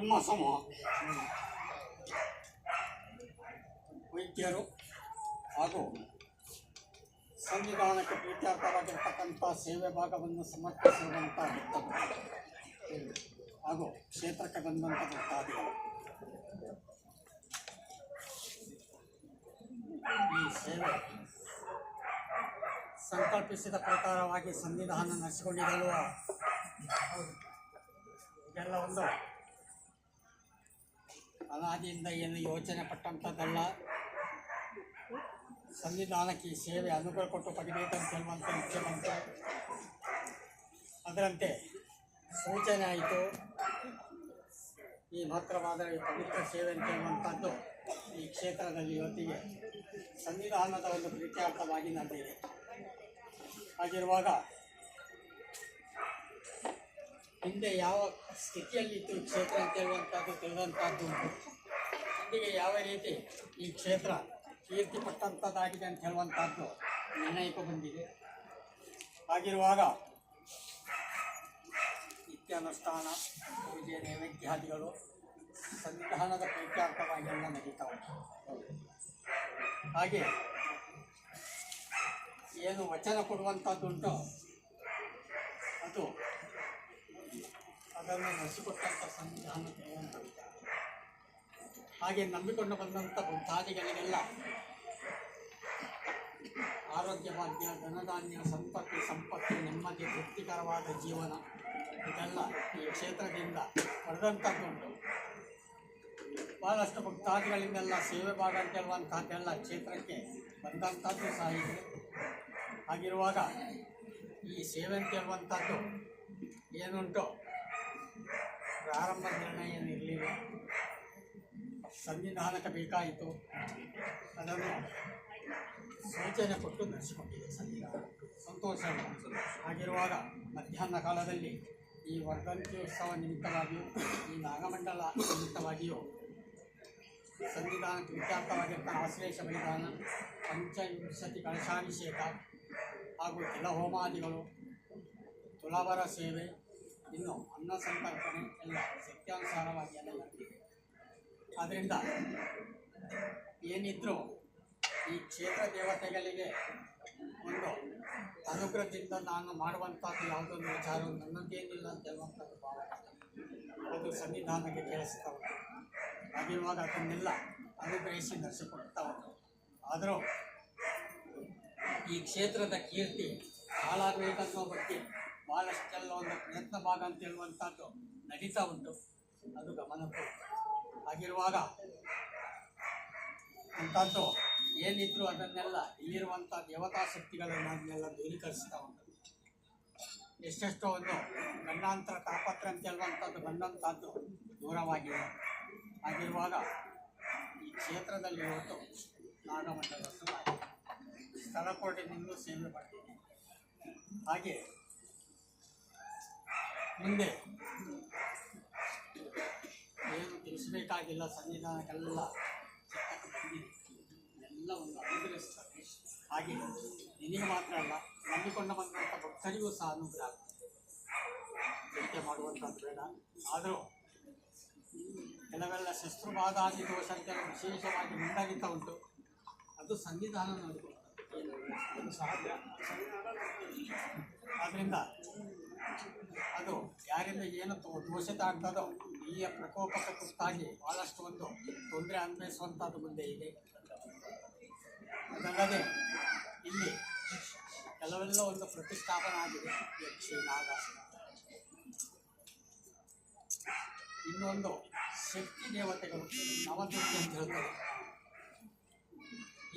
ಬ್ರಹ್ಮ ಸಮೂಹ ವೈದ್ಯರು ಹಾಗೂ ಸಂವಿಧಾನಕ್ಕೆ ಪ್ರೀತ್ಯರ್ಥವಾಗಿರ್ತಕ್ಕಂಥ ಸೇವೆ ಭಾಗವನ್ನು ಸಮರ್ಪಿಸಿರುವಂಥ ಭಕ್ತರು ಹಾಗೂ ಕ್ಷೇತ್ರಕ್ಕೆ ಬಂದಂಥ ಭಕ್ತಾದಿಗಳು ಈ ಸೇವೆ ಸಂಕಲ್ಪಿಸಿದ ಪ್ರಕಾರವಾಗಿ ಸಂವಿಧಾನ ನಡೆಸಿಕೊಂಡಿರಲ್ವ ಇದೆಲ್ಲ ಒಂದು ಅನಾದಿಯಿಂದ ಏನು ಯೋಚನೆ ಪಟ್ಟಂಥದ್ದಲ್ಲ. ಸಂವಿಧಾನಕ್ಕೆ ಈ ಸೇವೆ ಅನುಗ್ರಹ ಕೊಟ್ಟು ಪಡಿಬೇಕಂತ ಹೇಳುವಂಥ ಬಂತು ಅದರಂತೆ ಸೂಚನೆ ಆಯಿತು. ಈ ಮಾತ್ರವಾದ ಈ ಪವಿತ್ರ ಸೇವೆ ಅಂತ ಹೇಳುವಂಥದ್ದು ಈ ಕ್ಷೇತ್ರದಲ್ಲಿ ಇವತ್ತಿಗೆ ಸಂವಿಧಾನದ ಒಂದು ಪ್ರೀತ್ಯಾರ್ಥವಾಗಿ ನಡೆದಿದೆ ಹಾಗಿರುವಾಗ ಹಿಂದೆ ಯಾವ ಸ್ಥಿತಿಯಲ್ಲಿತ್ತು ಇತ್ತು ಕ್ಷೇತ್ರ ಅಂತ ಹೇಳುವಂಥದ್ದು, ತಿಳಿದಂಥದ್ದು? ಇಂದಿಗೆ ಯಾವ ರೀತಿ ಈ ಕ್ಷೇತ್ರ ಕೀರ್ತಿ ಪಟ್ಟಂಥದ್ದಾಗಿದೆ ಅಂತ ಹೇಳುವಂಥದ್ದು ನಿರ್ಣಯಕ್ಕೆ ಬಂದಿದೆ. ಹಾಗಿರುವಾಗ ನಿತ್ಯಾನುಷ್ಠಾನ, ಪೂಜೆ, ನೈವೇದ್ಯಾದಿಗಳು ಸಂವಿಧಾನದ ಪ್ರೀತ್ಯಾರ್ಥವಾಗಿ ಎಲ್ಲ ನಡೀತಾವೆ ಹಾಗೆ ಏನು ವಚನ ಕೊಡುವಂಥದ್ದುಂಟು ಅದು ಅದನ್ನು ನಡೆಸಿಕೊಟ್ಟಂಥ ಸಂವಿಧಾನ ಹಾಗೆ ನಂಬಿಕೊಂಡು ಬಂದಂಥ ಬುದ್ಧಾದಿಗಳಿಗೆಲ್ಲ ಆರೋಗ್ಯ ಭಾಗ್ಯ ಧನಧಾನ್ಯ, ಸಂಪತ್ತು ಸಂಪತ್ತು, ನೆಮ್ಮದಿ, ತೃಪ್ತಿಕರವಾದ ಜೀವನ, ಇದೆಲ್ಲ ಈ ಕ್ಷೇತ್ರದಿಂದ ಪಡೆದಂಥದ್ದುಂಟು ಭಾಳಷ್ಟು ಭಕ್ತಾದಿಗಳಿಂದೆಲ್ಲ ಸೇವೆ ಭಾಗ ಕ್ಷೇತ್ರಕ್ಕೆ ಬಂದಂಥದ್ದು ಸಹ ಇದೆ. ಹಾಗಿರುವಾಗ ಈ ಸೇವೆ ಅಂತ ಏನುಂಟು? ಪ್ರಾರಂಭ ನಿರ್ಣಯ ಏನಿರಲಿಲ್ಲ ಸಂವಿಧಾನಕ್ಕೆ ಬೇಕಾಯಿತು. ಅದನ್ನು ಸೂಚನೆ ಕೊಟ್ಟು ನಡೆಸಿಕೊಂಡಿದೆ ಸಂವಿಧಾನ. ಸಂತೋಷ ಹಾಗಿರುವಾಗ ಮಧ್ಯಾಹ್ನ ಕಾಲದಲ್ಲಿ ಈ ವರ್ಧಂತ್ಯೋತ್ಸವ ನಿಮಿತ್ತವಾಗಿಯೂ, ಈ ನಾಗಮಂಡಲ ನಿಮಿತ್ತವಾಗಿಯೂ ಸಂವಿಧಾನಕ್ಕೆ ವಿಖ್ಯಾತವಾಗಿರ್ತ ಆಶ್ಲೇಷ ಬಲಿದಾನ ಪಂಚವಿಂಶತಿ ಕಳಶಾಭಿಷೇಕ ಹಾಗೂ ತಿಲಹೋಮಾದಿಗಳು, ತುಲಾವರ ಸೇವೆ ಇನ್ನು ಅನ್ನ ಸಂತರ್ಪಣೆ ಎಲ್ಲ ಸತ್ಯಾನುಸಾರವಾಗಿ ಎಲ್ಲ ನಡೆದಿದೆ ಆದ್ದರಿಂದ ಏನಿದ್ರೂ ಈ ಕ್ಷೇತ್ರ ದೇವತೆಗಳಿಗೆ ಒಂದು ಅನುಗ್ರಹದಿಂದ ನಾನು ಮಾಡುವಂಥದ್ದು ಯಾವುದೊಂದು ವಿಚಾರ ನನ್ನದೇನಿಲ್ಲ ಅಂತ ಹೇಳುವಂಥದ್ದು ಭಾವನೆ. ಅದು ಸಂವಿಧಾನಕ್ಕೆ ಕೇಳಿಸ್ತಾ ಉಂಟು. ಹಾಗಿರುವಾಗ ಅದನ್ನೆಲ್ಲ ಅನುಗ್ರಹಿಸಿ ನಡೆಸಿಕೊಡ್ತಾ ಉಂಟು. ಆದರೂ ಈ ಕ್ಷೇತ್ರದ ಕೀರ್ತಿ ಹಾಳಾಗಬೇಕನ್ನೋ ಬಗ್ಗೆ ಭಾಳಷ್ಟೆಲ್ಲ ಒಂದು ಪ್ರಯತ್ನ ಭಾಗ ಅಂತ ಹೇಳುವಂಥದ್ದು ನಡೀತಾ ಉಂಟು. ಅದು ಗಮನ ಹಾಗಿರುವಾಗ ಅಂಥದ್ದು ಏನಿದ್ರು ಅದನ್ನೆಲ್ಲ ಇಲ್ಲಿರುವಂಥ ದೇವತಾ ಶಕ್ತಿಗಳನ್ನು ಅದನ್ನೆಲ್ಲ ದೂರೀಕರಿಸ್ತಾ ಉಂಟು. ಎಷ್ಟೆಷ್ಟೋ ಒಂದು ಗಂಡಾಂತರ ತಾಪತ್ರ ಅಂತ ಹೇಳುವಂಥದ್ದು ಬಂದಂಥದ್ದು ದೂರವಾಗಿದೆ. ಹಾಗಿರುವಾಗ ಈ ಕ್ಷೇತ್ರದಲ್ಲಿ ಇವತ್ತು ನಾಗಮಂಡಲ ಸ್ಥಳ ಕೊರಟಿನಿಂದ ಸೇವೆ ಮಾಡ್ತೀನಿ ಹಾಗೆ ಮುಂದೆ. ಏನು ತಿಳಿಸಬೇಕಾಗಿಲ್ಲ, ಸಂವಿಧಾನಕ್ಕೆಲ್ಲ ಎಲ್ಲ ಒಂದು ಅನುಗ್ರಹಿಸ್ತಾರೆ ಹಾಗೆ ನಿನಗೆ ಮಾತ್ರ ಅಲ್ಲ, ನಂಬಿಕೊಂಡು ಬಂದಂಥ ಭಕ್ತರಿಗೂ ಸಹ ಅನುಗ್ರಹ ಟೀಕೆ ಮಾಡುವಂಥದ್ದು ಬೇಡ. ಆದರೂ ಕೆಲವೆಲ್ಲ ಶಸ್ತ್ರಬಾಧಾದಿ ದೋಷ ವಿಶೇಷವಾಗಿ ಮುಂದಾಗಿತ್ತಾ ಉಂಟು. ಅದು ಸಂವಿಧಾನ ನೋಡಿಕೊಳ್ಳುತ್ತೆ ಅದು ಸಾಧ್ಯ ಆದ್ದರಿಂದ ಅದು ಯಾರಿಂದ ಏನು ದೋಷಿತ ಆಗ್ತದೋ ಈ ಪ್ರಕೋಪಕ್ಕೆ ತುತ್ತಾಗಿ ಭಾಳಷ್ಟು ಒಂದು ತೊಂದರೆ ಅನ್ವಯಿಸುವಂಥದ್ದು ಮುಂದೆ ಇದೆ. ಅದಲ್ಲದೆ ಇಲ್ಲಿ ಕೆಲವೆಲ್ಲ ಒಂದು ಪ್ರತಿಷ್ಠಾಪನ ಆಗಿದೆ. ಯಕ್ಷಿ, ನಾಗ, ಇನ್ನೊಂದು ಶಕ್ತಿ ದೇವತೆಗಳು ನವದುರ್ಗಿ ಅಂತ ಹೇಳ್ತಾರೆ.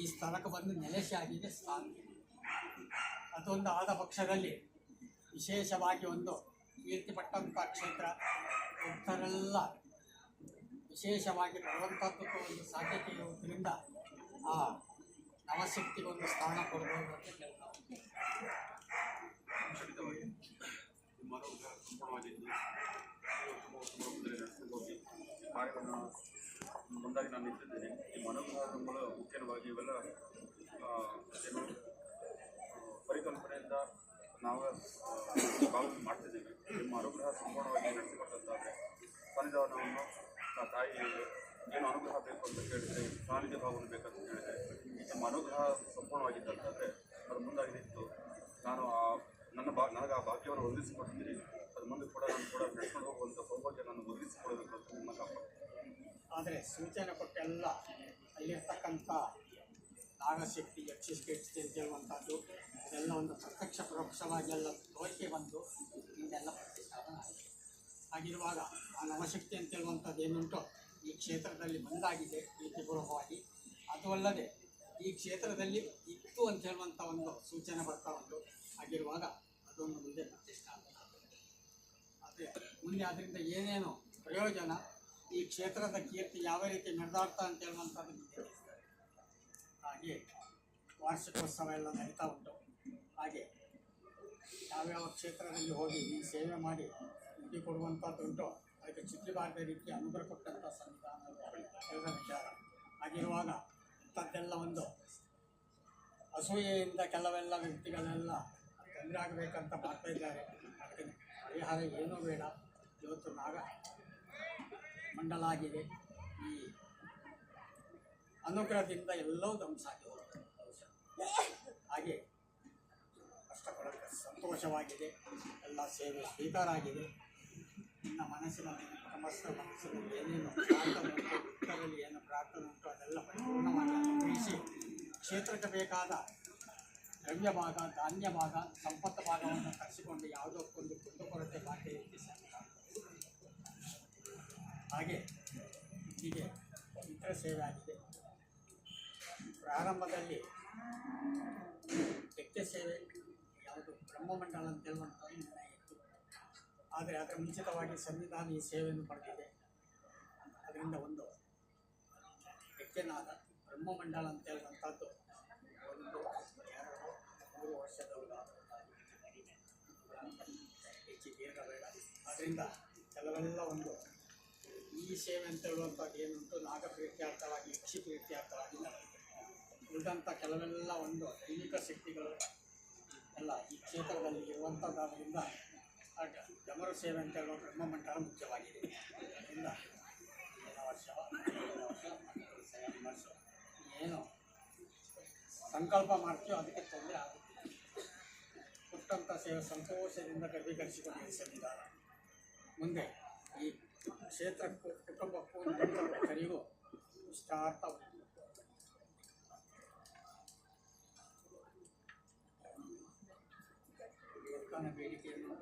ಈ ಸ್ಥಳಕ್ಕೆ ಬಂದು ನೆಲೆಸಿ ಆಗಿದೆ ಸ್ಥಾನ ಅದೊಂದು ಆದ ಪಕ್ಷದಲ್ಲಿ ವಿಶೇಷವಾಗಿ ಒಂದು ಕೀರ್ತಿ ಪಟ್ಟಂಥ ಕ್ಷೇತ್ರ ಭಕ್ತರೆಲ್ಲ ವಿಶೇಷವಾಗಿ ಬರುವಂಥದ್ದಕ್ಕೂ ಒಂದು ಸಾಧ್ಯತೆ ಇರುವುದರಿಂದ ಆ ನವಶಕ್ತಿಗೊಂದು ಸ್ಥಾನ ಕೊಡಬಹುದು ಅಂತ ಮುಂದಾಗಿ ನಾನು ನಿಂತಿದ್ದೇನೆ. ಈ ಮನೋಗ್ರಹಗಳು ಮುಖ್ಯವಾಗಿ ಇವೆಲ್ಲ ಪರಿಕಲ್ಪನೆಯಿಂದ ನಾವು ಭಾವನೆ ಮಾಡ್ತಿದ್ದೇವೆ ನಿಮ್ಮ ಅನುಗ್ರಹ ಸಂಪೂರ್ಣವಾಗಿ ನಡೆಸಿಕೊಟ್ಟಂತಾದರೆ ಸನ್ನಿಧಾನವನ್ನು ಆ ತಾಯಿ ಏನು ಅನುಗ್ರಹ ಬೇಕು ಅಂತ ಕೇಳಿದರೆ ಸಾನಿಧ್ಯ ಭಾವನೆ ಬೇಕಂತ ಕೇಳಿದರೆ ನಿಮ್ಮ ಅನುಗ್ರಹ ಸಂಪೂರ್ಣವಾಗಿದ್ದಂತಾದರೆ ಅದು ಮುಂದಾಗಿ ನಿಂತು ನಾನು ಆ ನನ್ನ ಬಾ, ನನಗೆ ಆ ಭಾಗ್ಯವನ್ನು ಒದಗಿಸಿಕೊಡ್ತೀನಿ ಅದು ಮುಂದೆ ಕೂಡ ನಾನು ಕೂಡ ನಡ್ಕೊಂಡು ಹೋಗುವಂಥ ಸೌಭಾಗ್ಯ ನಾನು ಒದಗಿಸಿಕೊಡಬೇಕು ಅಂತ ನಿಮ್ಮ ಆದರೆ ಸೂಚನೆ ಕೊಟ್ಟೆಲ್ಲ ಅಲ್ಲಿರ್ತಕ್ಕಂಥ ನಾಗಶಕ್ತಿ ಯಕ್ಷಶಕ್ತಿ ಅಂತ ಹೇಳುವಂಥದ್ದು ಇದೆಲ್ಲ ಒಂದು ಪ್ರತ್ಯಕ್ಷ ಪರೋಕ್ಷವಾಗಿ ಎಲ್ಲ ತೋರಿಕೆ ಬಂದು ಇದೆಲ್ಲ ಪ್ರತಿಷ್ಠಾಪನೆ ಆಗಿದೆ ಹಾಗಿರುವಾಗ ಆ ನವಶಕ್ತಿ ಅಂತ ಹೇಳುವಂಥದ್ದು ಏನುಂಟು ಈ ಕ್ಷೇತ್ರದಲ್ಲಿ ಬಂದಾಗಿದೆ ಪ್ರೀತಿಪೂರ್ವಕವಾಗಿ ಅದು ಅಲ್ಲದೆ ಈ ಕ್ಷೇತ್ರದಲ್ಲಿ ಇತ್ತು ಅಂತ ಹೇಳುವಂಥ ಒಂದು ಸೂಚನೆ ಬರ್ತಾ ಉಂಟು. ಹಾಗಿರುವಾಗ ಅದೊಂದು ಮುಂದೆ ಪ್ರತಿಷ್ಠಾಪನೆ ಆಗುತ್ತೆ ಮುಂದೆ ಅದರಿಂದ ಏನೇನು ಪ್ರಯೋಜನ ಈ ಕ್ಷೇತ್ರದ ಕೀರ್ತಿ ಯಾವ ರೀತಿ ನಡೆದಾಡ್ತಾ ಅಂತ ಹೇಳುವಂಥದ್ದು ಹಾಗೆ ವಾರ್ಷಿಕೋತ್ಸವ ಎಲ್ಲ ನಡೀತಾ ಉಂಟು. ಹಾಗೆ ಯಾವ್ಯಾವ ಕ್ಷೇತ್ರದಲ್ಲಿ ಹೋಗಿ ಈ ಸೇವೆ ಮಾಡಿ ಮುಗಿ ಕೊಡುವಂಥದ್ದು ಉಂಟು. ಅದಕ್ಕೆ ಚಿತ್ರಬಾರದ ರೀತಿ ಅನುಗ್ರಹ ಕೊಟ್ಟಂಥ ಸಂವಿಧಾನ ವಿಚಾರ. ಹಾಗಿರುವಾಗ ಇಂಥದ್ದೆಲ್ಲ ಒಂದು ಅಸೂಯೆಯಿಂದ ಕೆಲವೆಲ್ಲ ವ್ಯಕ್ತಿಗಳೆಲ್ಲ ತೊಂದರೆ ಆಗಬೇಕಂತ ಮಾಡ್ತಾ ಇದ್ದಾರೆ. ಅದಕ್ಕೆ ಪರಿಹಾರ ಏನೂ ಬೇಡ. ಇವತ್ತು ನಾಗ ಮಂಡಲ ಆಗಿದೆ. ಈ ಅನುಗ್ರಹದಿಂದ ಎಲ್ಲವೂ ಆಗಿ ಹೋಗುತ್ತೆ. ಹಾಗೆ ಕಷ್ಟಪಡೋಕ್ಕೆ ಸಂತೋಷವಾಗಿದೆ. ಎಲ್ಲ ಸೇವೆ ಸ್ವೀಕಾರ ಆಗಿದೆ. ನಿನ್ನ ಮನಸ್ಸಿನಲ್ಲಿ ಸಮಸ್ತ ಮನಸ್ಸಿನಲ್ಲಿ ಏನೇನು ಪ್ರಾರ್ಥನೆ ಏನು ಪ್ರಾರ್ಥನೆ ಉಂಟು, ಅದೆಲ್ಲ ಪರಿಪೂರ್ಣವಾಗಿ ಕ್ಷೇತ್ರಕ್ಕೆ ಬೇಕಾದ ದ್ರವ್ಯ ಭಾಗ, ಧಾನ್ಯ ಭಾಗ, ಸಂಪತ್ತು ಭಾಗವನ್ನು ತರಿಸಿಕೊಂಡು ಯಾವುದಕ್ಕೊಂದು ಕುಂದುಕೊರತೆ ಬಾಕಿ ಸಂವಿಧಾನ ಹಾಗೆ ಹೀಗೆ ಇತರ ಸೇವೆ ಆಗಿದೆ. ಪ್ರಾರಂಭದಲ್ಲಿ ವ್ಯಕ್ತ ಸೇವೆ ಯಾವುದು ಬ್ರಹ್ಮಮಂಡಲ ಅಂತ ಹೇಳುವಂಥದ್ದು ಇತ್ತು ಆದರೆ ಅದರ ಮುಂಚಿತವಾಗಿ ಸಂವಿಧಾನ ಈ ಸೇವೆಯನ್ನು ಪಡೆದಿದೆ. ಅದರಿಂದ ಒಂದು ವ್ಯಕ್ತನಾದ ಬ್ರಹ್ಮಮಂಡಲ ಅಂತ ಹೇಳುವಂಥದ್ದು ಒಂದು ಎರಡು ಮೂರು ವರ್ಷದವರ ಹೆಚ್ಚು ದೀರ್ಘ ಬೇಡ. ಅದರಿಂದ ಕೆಲವೆಲ್ಲ ಒಂದು ಈ ಸೇವೆ ಅಂತ ಹೇಳುವಂಥದ್ದು ಏನುಂಟು ನಾಗ ಪ್ರೀತ್ಯಾರ್ಥವಾಗಿ ಯಕ್ಷಿ ಪ್ರೀತ್ಯಾರ್ಥವಾಗಿ ನಡೆದಿದೆ. ಉಳಿದಂಥ ಕೆಲವೆಲ್ಲ ಒಂದು ದೈವಿಕ ಶಕ್ತಿಗಳು ಎಲ್ಲ ಈ ಕ್ಷೇತ್ರದಲ್ಲಿ ಇರುವಂಥದ್ದಾದ್ದರಿಂದ ಜಮರು ಸೇವೆ ಅಂತ ಹೇಳುವ ಬ್ರಹ್ಮಮಂಡಲ ಮುಖ್ಯವಾಗಿದೆ. ಅದರಿಂದ ವರ್ಷ ವರ್ಷ ಸೇವೆ ಏನು ಸಂಕಲ್ಪ ಮಾಡ್ತೀವೋ ಅದಕ್ಕೆ ತೊಂದರೆ ಆಗುತ್ತೆ ಕೊಟ್ಟಂಥ ಸೇವೆ ಸಂತೋಷದಿಂದ ಗರ್ಭೀಕರಿಸಿಕೊಂಡು ಸಂವಿಧಾನ ಮುಂದೆ ಈ ಕ್ಷೇತ್ರಕ್ಕೂ ಕುಟುಂಬಕ್ಕೂ ಕರಿಗೂ ಇಷ್ಟಾರ್ಥ ಬೇಡಿಕೆಯನ್ನು